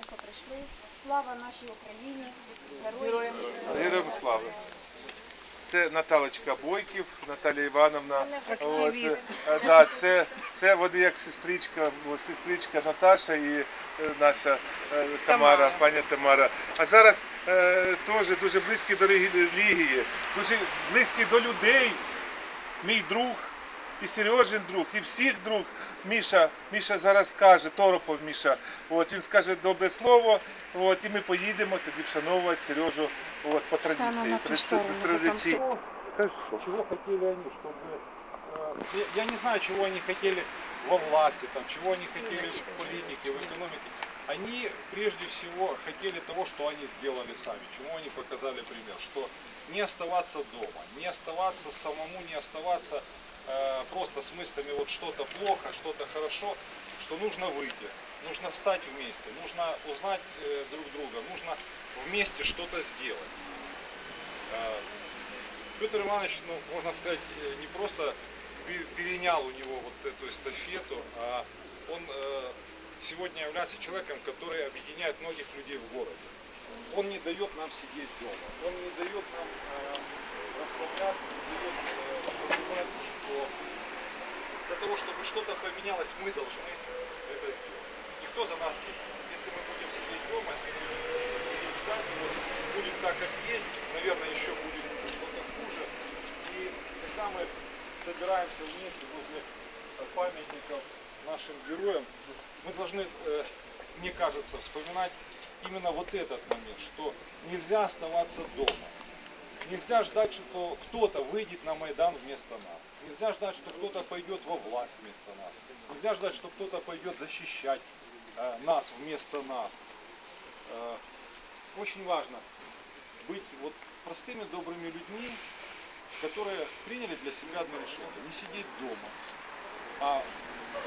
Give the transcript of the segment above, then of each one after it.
що прийшли. Слава нашій Україні, героям. Героям слави. Це Наталочка Бойків, Наталія Івановна. От, е, да, це, це вони як сестричка, сестричка Наташа і е, наша е, Тамара, Тамара. пані Тамара. А зараз е, теж дуже близькі до релігії, дуже близький до людей. Мій друг і Сережин друг, і всіх друг. Міша, Міша зараз скаже, Торопов Міша, от, він скаже добре слово, от, і ми поїдемо тоді вшановувати Сережу от, по традиції. на ту Тради- сторону, традиції. потом Чего хотели они, чтобы... э, Я, я не знаю, чего они хотели во власти, там, чего они хотели в политике, в экономике. Они прежде всего хотели того, что они сделали сами, чему они показали пример, что не оставаться дома, не оставаться самому, не оставаться э, просто с мыслями вот что-то плохо, что-то хорошо, что нужно выйти, нужно встать вместе, нужно узнать э, друг друга, нужно вместе что-то сделать. Э, Петр Иванович, ну, можно сказать, э, не просто пе- перенял у него вот эту эстафету, а он э, сегодня является человеком, который объединяет многих людей в городе. Он не дает нам сидеть дома, он не дает нам э, расслабляться, не дает э, забывать, что для того, чтобы что-то поменялось, мы должны это сделать. Никто за нас не. Если мы будем сидеть дома, если мы будем сидеть ждать, вот, будет так, как есть, наверное, еще будет что-то хуже. И когда мы собираемся вместе возле памятников нашим героям, мы должны, э, мне кажется, вспоминать именно вот этот момент, что нельзя оставаться дома. Нельзя ждать, что кто-то выйдет на Майдан вместо нас. Нельзя ждать, что кто-то пойдет во власть вместо нас. Нельзя ждать, что кто-то пойдет защищать э, нас вместо нас. Э, очень важно быть вот простыми добрыми людьми, которые приняли для себя одно решение. Не сидеть дома, а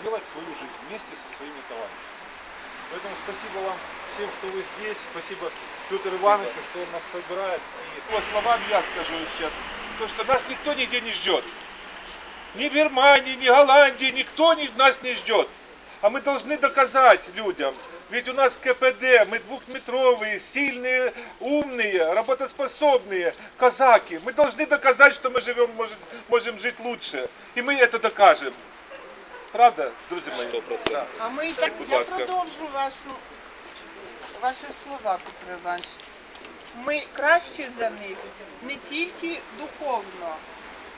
делать свою жизнь вместе со своими товарищами. Поэтому спасибо вам всем, что вы здесь. Спасибо Петру Ивановичу, что он нас собирает. И По словам я скажу сейчас, то, что нас никто нигде не ждет Ни в Германии, ни в Голландии, никто ни- нас не ждет. А мы должны доказать людям. Ведь у нас КПД, мы двухметровые, сильные, умные, работоспособные казаки. Мы должны доказать, что мы живем, может, можем жить лучше. И мы это докажем. Правда, друзі мої? 100%. А ми так Будь я ласка. продовжу вашу ваші слова, Петро Іванович. Ми кращі за них не тільки духовно,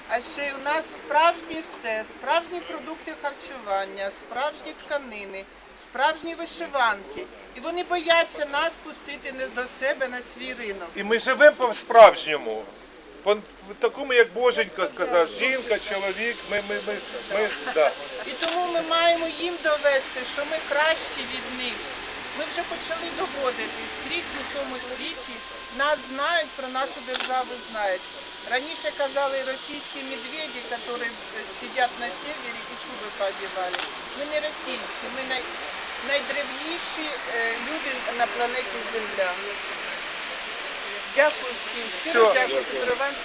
а ще й у нас справжнє все, справжні продукти харчування, справжні тканини, справжні вишиванки. І вони бояться нас пустити не до себе на свій ринок. І ми живемо по-справжньому. По такому, як Боженька сказав, жінка, чоловік, ми, ми, ми, ми, да. І тому ми маємо їм довести, що ми кращі від них. Ми вже почали доводити скрізь у цьому світі. Нас знають, про нашу державу знають. Раніше казали російські медведі, які сидять на севері і шуби поодівали. Ми не російські, ми най... найдревніші е, люди на планеті Земля. Дякую всім. Щиро дякую.